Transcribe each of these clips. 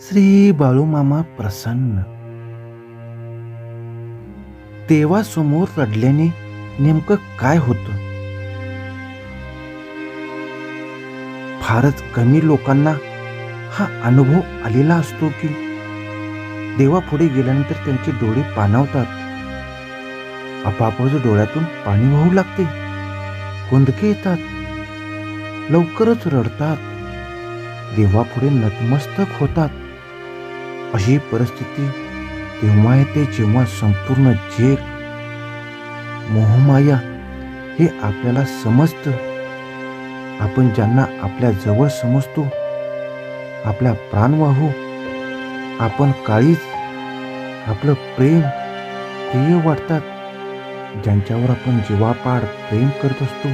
श्री बाळूमामा प्रसन्न. देवासमोर रडल्याने नेमकं काय होतं? फारच कमी लोकांना हा अनुभव आलेला असतो की? देवापुढे गेल्यानंतर त्यांचे डोळे पाणावतात. आपापच डोळ्यातून पाणी वाहू लागते. कुंदके येतात. लवकरच रडतात. देवापुढे नतमस्तक होतात. अशी परिस्थिती तेव्हा येते जेव्हा संपूर्ण जग मोहमाया हे आपल्याला समजतं. आपण ज्यांना आपल्या जवळ समजतो आपला प्राणवाहू आपण काळीच आपलं प्रेम प्रिय वाटतात. ज्यांच्यावर आपण जीवापाड प्रेम करत असतो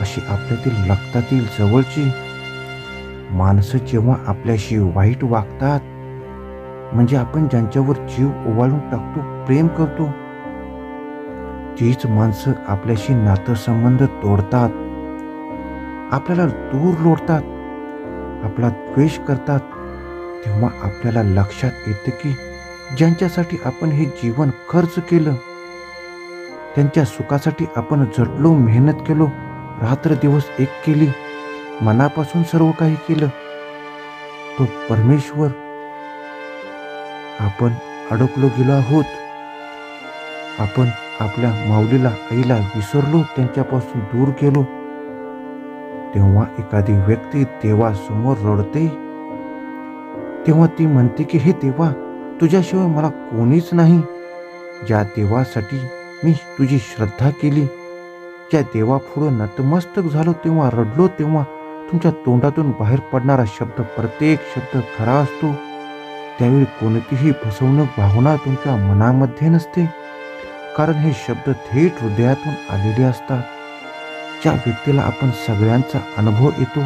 अशी आपल्यातील रक्तातील जवळची माणसं जेव्हा आपल्याशी वाईट वागतात म्हणजे आपण ज्यांच्यावर जीव ओवाळून टाकतो प्रेम करतो तीच माणसं आपल्याशी नातंसंबंध तोडतात आपल्याला दूर लोटतात आपला द्वेष करतात. तेव्हा आपल्याला लक्षात येतं की ज्यांच्यासाठी आपण हे जीवन खर्च केलं त्यांच्या सुखासाठी आपण झटलो मेहनत केलो रात्र दिवस एक केली मनापासून सर्व काही केलं. तो परमेश्वर आपण अडकलो गेलो आहोत. आपण आपल्या माऊलीला आईला विसरलो त्यांच्यापासून दूर गेलो. तेव्हा एखादी व्यक्ती देवासमोर रडते. तेव्हा ती म्हणते की हे देवा तुझ्याशिवाय मला कोणीच नाही. ज्या देवासाठी मी तुझी श्रद्धा केली ज्या देवापुढं नतमस्तक झालो तेव्हा रडलो तेव्हा तुमच्या तोंडातून बाहेर पडणारा शब्द प्रत्येक शब्द खरा असतो. त्यावेळी कोणतीही फसवणूक भावना तुमच्या मनामध्ये नसते. कारण हे शब्द थेट हृदयातून आलेले असतात. ज्या व्यक्तीला आपण सगळ्यांचा अनुभव येतो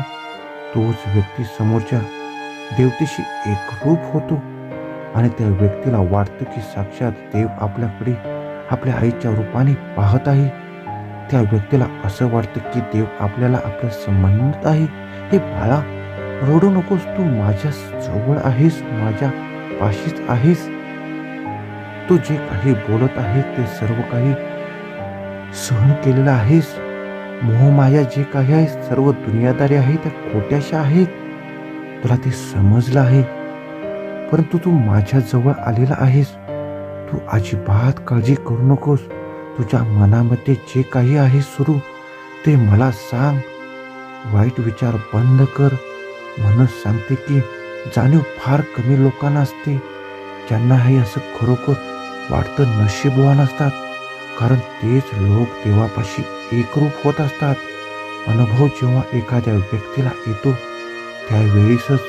तोच व्यक्ती समोरच्या देवतेशी एकरूप होतो. आणि त्या व्यक्तीला वाटतं की साक्षात देव आपल्याकडे आपल्या आईच्या रूपाने पाहत आहे. त्या व्यक्तीला असं वाटतं की देव आपल्याला आपलं संबंधित आहे. हे बाळा रडू नकोस. तू माझ्या जवळ आहेस. माझ्या पाशीच आहेस. तू जे काही बोलत आहे ते सर्व काही सहन केलेलं आहेस. मोहमाया जे काही आहे सर्व दुनियादारी आहे त्या खोट्याशा आहेत. तुला ते समजलं आहे. परंतु तू माझ्या जवळ आलेला आहेस. तू अजिबात काळजी करू नकोस. तुझ्या मनामध्ये जे काही आहे सुरू ते मला सांग. वाईट विचार बंद कर. म्हणून सांगते की जाणीव फार कमी लोकांना असते. ज्यांना हे असं खरोखर वाटतं नशीबवान असतात. कारण तेच लोक देवापाशी एकरूप होत असतात. अनुभव जेव्हा एखाद्या व्यक्तीला येतो त्यावेळीसच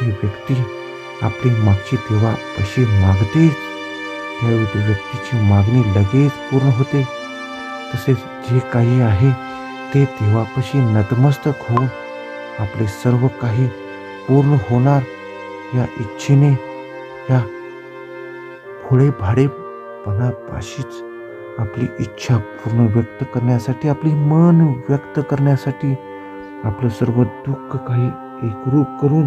ती व्यक्ती आपली मागची देवापाशी मागतेच? त्यावेळी त्या व्यक्तीची मागणी लगेच पूर्ण होते. तसेच जे काही आहे ते देवापाशी नतमस्तक होऊन आपले सर्व काही पूर्ण होणार या इच्छेने या फुळे भाडेपणापाशीच आपली इच्छा पूर्ण व्यक्त करण्यासाठी आपली मन व्यक्त करण्यासाठी आपलं सर्व दुःख काही एकरूप करून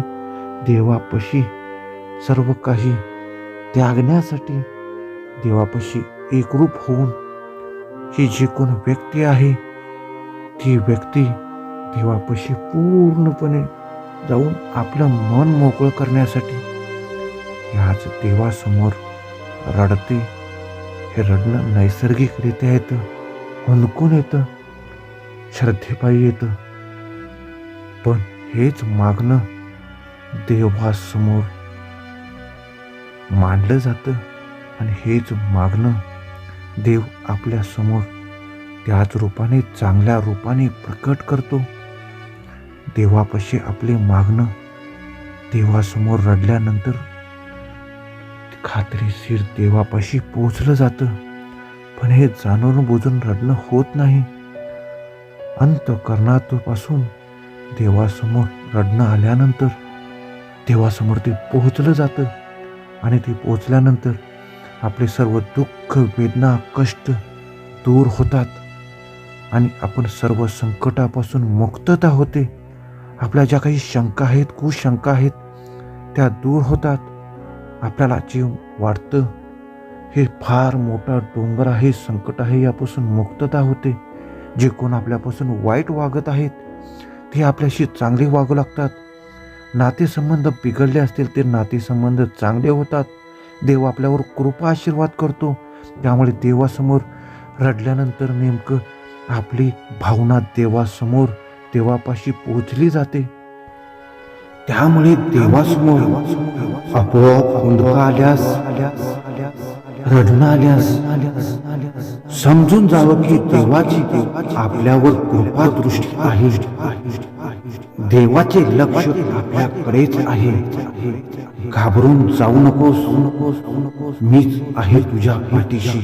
देवापाशी सर्व काही त्यागण्यासाठी देवापाशी एकरूप होऊन ही जी कोण व्यक्ती आहे ती व्यक्ती देवापाशी पूर्णपणे जाऊन आपलं मन मोकळं करण्यासाठी ह्याच देवासमोर रडते. हे रडणं नैसर्गिकरित्या येतं हुंदकून येतं श्रद्धेपायी येतं. पण हेच मागणं देवासमोर मांडलं जातं. आणि हेच मागणं देव आपल्यासमोर त्याच रूपाने चांगल्या रूपाने प्रकट करतो. देवापाशी आपले मागणं देवासमोर रडल्यानंतर खात्रीशीर देवापाशी पोचलं जातं. पण हे जाणून बुजून रडणं होत नाही. अंतकरणापासून देवासमोर रडणं आल्यानंतर देवासमोर ते पोहोचलं जातं. आणि ते पोचल्यानंतर आपले सर्व दुःख वेदना कष्ट दूर होतात आणि आपण सर्व संकटापासून मुक्तता होते. आपल्या ज्या काही शंका आहेत कुशंका आहेत त्या दूर होतात. आपल्याला जे वाटतं हे फार मोठा डोंगर आहे संकट आहे यापासून मुक्तता होते. जे कोण आपल्यापासून वाईट वागत आहेत ते आपल्याशी चांगले वागू लागतात. नातेसंबंध बिघडले असतील ते नातेसंबंध चांगले होतात. देव आपल्यावर कृपा आशीर्वाद करतो. त्यामुळे देवासमोर रडल्यानंतर नेमकं आपली भावना देवासमोर देवापाशी पोचली जाते. त्यामुळे देवासमोर आपोआप हुंदका आल्यास रडणं आल्यास समजून जावं की देवाची आपल्यावर कृपा दृष्टी आहे. देवाचे लक्ष आपल्याकडेच आहे. घाबरून जाऊ नकोस नकोस नकोस. मीच आहे तुझ्या पाठीशी.